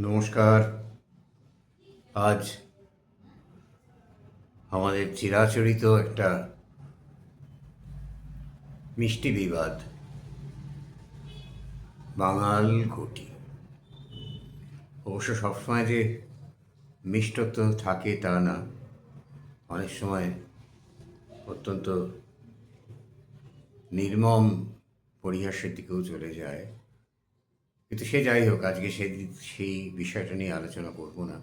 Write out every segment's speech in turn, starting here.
নমস্কার। আজ আমাদের চিরাচরিত একটা মিষ্টি বিবাদ। বাঙাল ঘটি। অবশ্য সবসময় যে মিষ্টত্ব থাকে তা না। অনেক সময় অত্যন্ত নির্মম পরিহাসের দিকেও চলে যায়। কিন্তু সে যাই হোক, আজকে সে সেই বিষয়টা নিয়ে আলোচনা করব না।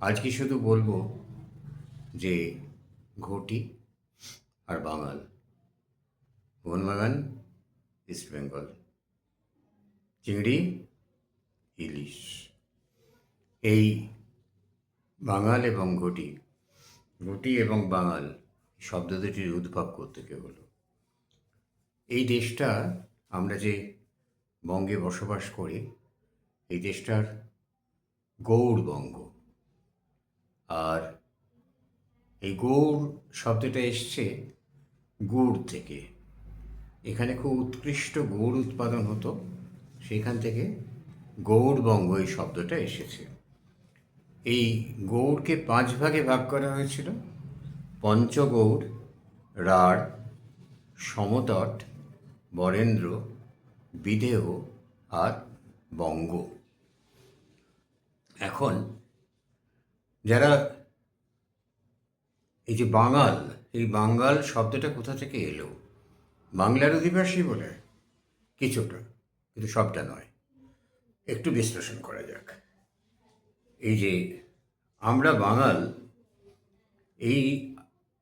আজকে শুধু বলব যে ঘটি আর বাঙাল। বনবাগান, ইস্ট বেঙ্গল। চিংড়ি, ইলিশ। এই বাঙাল এবং ঘটি ঘটি এবং বাঙাল শব্দ দুটির উদ্ভব করতে কে হলো। এই দেশটা আমরা যে বঙ্গে বসবাস করে, এই দেশটার গৌড়বঙ্গ আর এই গৌড় শব্দটা এসছে গুড় থেকে। এখানে খুব উৎকৃষ্ট গুড় উৎপাদন হতো, সেখান থেকে গৌড়বঙ্গ এই শব্দটা এসেছে। এই গৌড়কে পাঁচ ভাগে ভাগ করা হয়েছিল, পঞ্চগৌড়, রাঢ়, সমতট, বরেন্দ্র বিধেয় আর বঙ্গ। এখন যারা এই যে বাঙাল, এই বাঙ্গাল শব্দটা কোথা থেকে এলো? বাংলার অধিবাসী বলে কিছুটা, কিন্তু সবটা নয়। একটু বিশ্লেষণ করা যাক। এই যে আমরা বাঙাল, এই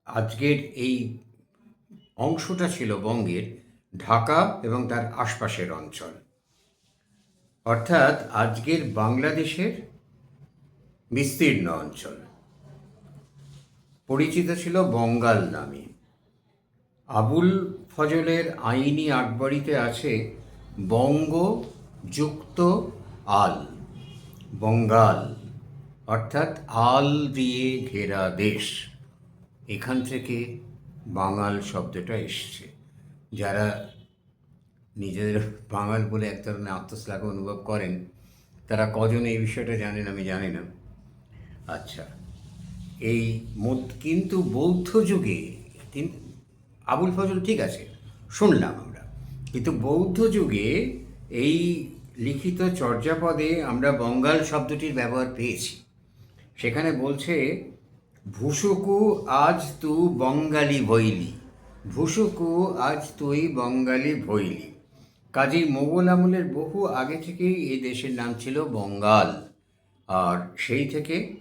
আজকের এই অংশটা ছিল বঙ্গের ঢাকা এবং তার আশপাশের অঞ্চল। অর্থাৎ আজকের বাংলাদেশের বিস্তীর্ণ অঞ্চল। পরিচিত ছিল বঙ্গাল নামে। আবুল ফজলের আইনি আকবরীতে আছে বঙ্গ যুক্ত আল, বঙ্গাল, অর্থাৎ আল দিয়ে ঘেরা দেশ। এখান থেকে বাঙাল শব্দটা এসছে। যারা নিজেদের বাঙাল বলে এক ধরনের আত্মশ্লাঘ অনুভব করেন, তারা কজন এই বিষয়টা জানেন আমি জানি না। আচ্ছা এই কিন্তু বৌদ্ধ যুগে আবুল ফজল ঠিক আছে, শুনলাম আমরা। কিন্তু বৌদ্ধ যুগে এই লিখিত চর্যাপদে আমরা বঙ্গাল শব্দটির ব্যবহার পেয়েছি। সেখানে বলছে ভুসুকু আজ তু বঙ্গালী ভৈলি। ভুসুকু, আজ তুই বঙ্গালী ভৈলি। কাজেই মোগল আমলের বহু আগে থেকেই এই দেশের নাম ছিল বঙ্গাল। আর সেই থেকে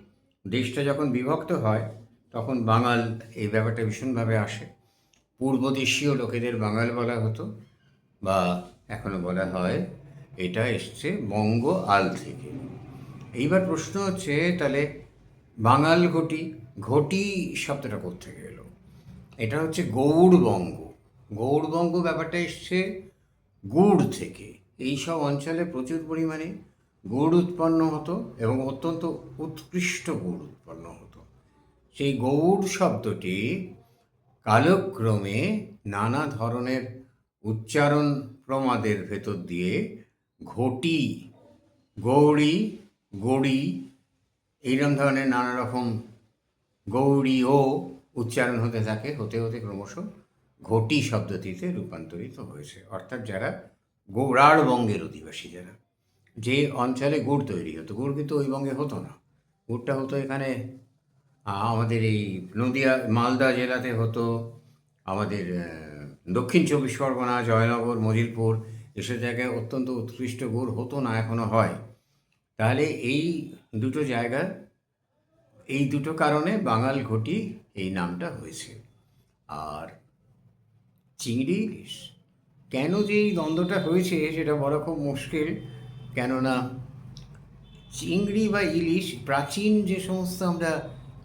দেশটা যখন বিভক্ত হয়, তখন বাঙাল এই ব্যাপারটা ভীষণভাবে আসে। পূর্ব দেশীয় লোকেদের বাঙাল বলা হতো বা এখনও বলা হয়, এটা এসছে বঙ্গ আল থেকে। এইবার প্রশ্ন হচ্ছে, তাহলে বাঙাল ঘটি ঘটি শব্দটা কোথেকে এলো? এটা হচ্ছে গৌড়বঙ্গ। গৌড়বঙ্গ ব্যাপারটা এসছে গুড় থেকে। এই সব অঞ্চলে প্রচুর পরিমাণে গুড় উৎপন্ন হতো এবং অত্যন্ত উৎকৃষ্ট গুড় উৎপন্ন হতো। সেই গৌড় শব্দটি কালক্রমে নানা ধরনের উচ্চারণ প্রমাদের ভেতর দিয়ে ঘটি, গৌড়ি, গড়ি এইরকম ধরনের নানা রকম গৌড়ি ও উচ্চারণ হতে থাকে, হতে হতে ক্রমশ ঘটি শব্দটিতে রূপান্তরিত হয়েছে। অর্থাৎ যারা গৌড়াড় বঙ্গের অধিবাসী যারা, যে অঞ্চলে গুড় তৈরি হতো, গুড় কিন্তু ওই বঙ্গে হতো না। গুড়টা হতো এখানে আমাদের এই নদিয়া, মালদা জেলাতে হতো, আমাদের দক্ষিণ চব্বিশ পরগনা, জয়নগর, মজিলপুর, এসব জায়গায় অত্যন্ত উৎকৃষ্ট গুড় হতো না, এখনও হয়। তাহলে এই দুটো জায়গা এই দুটো কারণে বাঙাল ঘটি এই নামটা হয়েছে। আর চিংড়ি ইলিশ, কেন যে এই দ্বন্দ্বটা হয়েছে সেটা বলা খুব মুশকিল। কেননা চিংড়ি বা ইলিশ প্রাচীন যে সমস্ত আমরা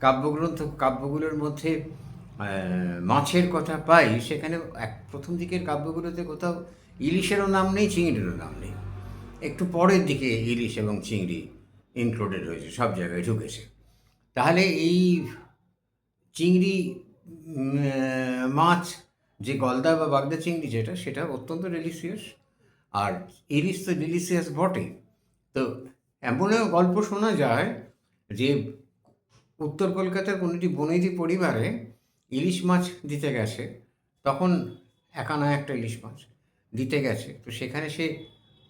কাব্যগ্রন্থ, কাব্যগুলোর মধ্যে মাছের কথা পাই, সেখানে এক প্রথম দিকের কাব্যগুলোতে কোথাও ইলিশেরও নাম নেই, চিংড়িরও নাম নেই। একটু পরের দিকে ইলিশ এবং চিংড়ি ইনক্লুডেড হয়েছে, সব জায়গায় ঢুকেছে। তাহলে এই চিংড়ি মাছ, যে গলদা বা বাগদা চিংড়ি যেটা, সেটা অত্যন্ত ডেলিসিয়াস আর ইলিশ তো ডেলিসিয়াস বটে। তো এমনও গল্প শোনা যায় যে উত্তর কলকাতার কোনোটি বনেদি পরিবারে ইলিশ মাছ দিতে গেছে, তখন একা না একটা ইলিশ মাছ দিতে গেছে। তো সেখানে সে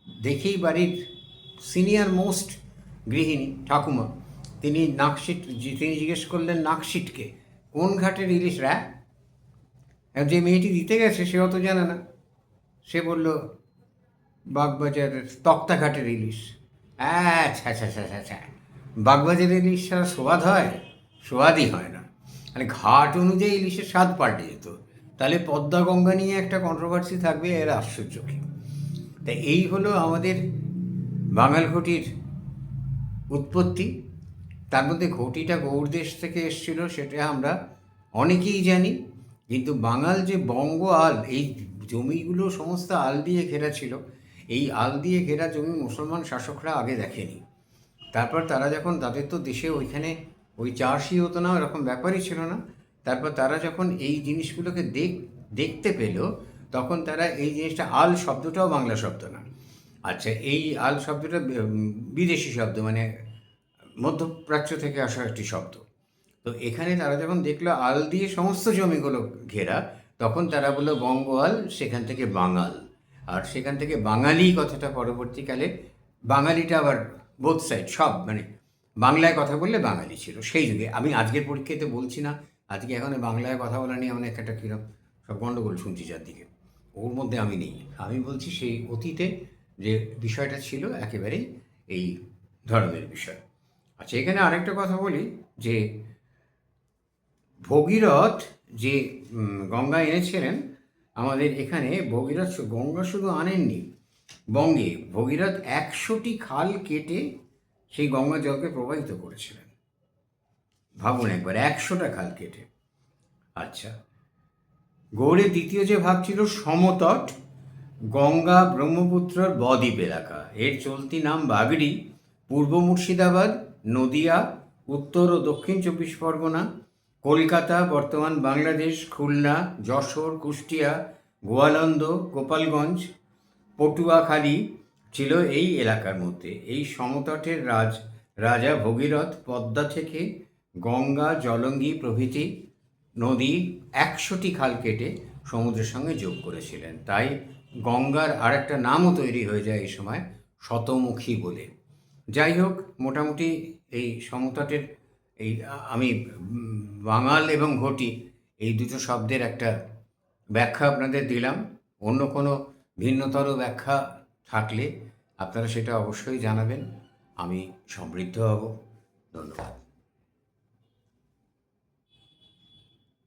দেখেই বাড়ির সিনিয়র মোস্ট গৃহিণী, ঠাকুমা তিনি নাকশিট তিনি জিজ্ঞেস করলেন, নাকশিটকে? কোন ঘাটের ইলিশ, র্যা? যে মেয়েটি দিতে গেছে সে অত জানে না। সে বলল, বাগবাজারের তক্তাঘাটের ইলিশ। আচ্ছা আচ্ছা আচ্ছা আচ্ছা আচ্ছা। বাগবাজারের ইলিশ ছাড়া সোয়াদ হয়? সোয়াদই হয় না। মানে ঘাট অনুযায়ী ইলিশের স্বাদ পাল্টে যেত। তাহলে পদ্মা গঙ্গা নিয়ে একটা কন্ট্রোভার্সি থাকবে, এর আশ্চর্য কি? তা এই হলো আমাদের বাঙাল ঘটির উৎপত্তি। তার মধ্যে ঘটিটা গৌড়দেশ থেকে এসেছিল, সেটা আমরা অনেকেই জানি। কিন্তু বাঙাল যে বঙ্গ আল, এই জমিগুলো সমস্ত আল দিয়ে ঘেরা ছিল। এই আল দিয়ে ঘেরা জমি মুসলমান শাসকরা আগে দেখেনি। তারপর তারা যখন, তাদের তো দেশে ওইখানে ওই চাষই হতো না, ওরকম ব্যাপারই ছিল না। তারপর তারা যখন এই জিনিসগুলোকে দেখ, দেখতে পেল, তখন তারা এই জিনিসটা আল শব্দটাও বাংলা শব্দ না। আচ্ছা এই আল শব্দটা বিদেশি শব্দ মানে মধ্যপ্রাচ্য থেকে আসা একটি শব্দ। তো এখানে তারা যখন দেখল, আল দিয়ে সমস্ত জমিগুলো ঘেরা, তখন তারা বলল বঙ্গ আল সেখান থেকে বাঙাল। আর সেখান থেকে বাঙালি কথাটা পরবর্তীকালে, বাঙালিটা আবার বোথ সাইড সব মানে বাংলায় কথা বললে বাঙালি ছিল। সেই যুগে, আমি আজকের পরীক্ষাতে বলছি না, আজকে এখন বাংলায় কথা বলা নিয়ে অনেক একটা কিরম, সব গণ্ডগোল শুনছি চারদিকে। ওর মধ্যে আমি নেই। আমি বলছি সেই অতীতে যে বিষয়টা ছিল, একেবারেই এই ধর্মের বিষয়। আচ্ছা এখানে আরেকটা কথা বলি, যে ভগীরথ যে গঙ্গা এনেছিলেন, আমাদের এখানে ভগীরথ গঙ্গা শুধু আনেননি, বঙ্গে ভগীরথ একশোটি খাল কেটে সেই গঙ্গা জলকে প্রবাহিত করেছিলেন। ভাবুন একবার, একশোটা খাল কেটে। আচ্ছা গৌড়ের দ্বিতীয় যে ভাগ ছিল সমতট, গঙ্গা ব্রহ্মপুত্রর বদ্বীপ এলাকা। এর চলতি নাম বাগড়ি, পূর্ব মুর্শিদাবাদ নদিয়া, উত্তর ও দক্ষিণ চব্বিশ পরগনা, কলকাতা, বর্তমান বাংলাদেশ, খুলনা, যশোর, কুষ্টিয়া, গোয়ালন্দ, গোপালগঞ্জ, পটুয়াখালী ছিল এই এলাকার মধ্যে। এই সমতটের রাজ, রাজা ভগীরথ পদ্মা থেকে গঙ্গা, জলঙ্গি প্রভৃতি নদী একশোটি খাল কেটে সমুদ্রের সঙ্গে যোগ করেছিলেন। তাই গঙ্গার আর একটা নামও তৈরি হয়ে যায় এই সময় শতমুখী বলে। যাই হোক, মোটামুটি এই সমতাটের এই, আমি বাঙাল এবং ঘটি এই দুটো শব্দের একটা ব্যাখ্যা আপনাদের দিলাম। অন্য কোনো ভিন্নতর ব্যাখ্যা থাকলে আপনারা সেটা অবশ্যই জানাবেন। আমি সমৃদ্ধ হব। ধন্যবাদ।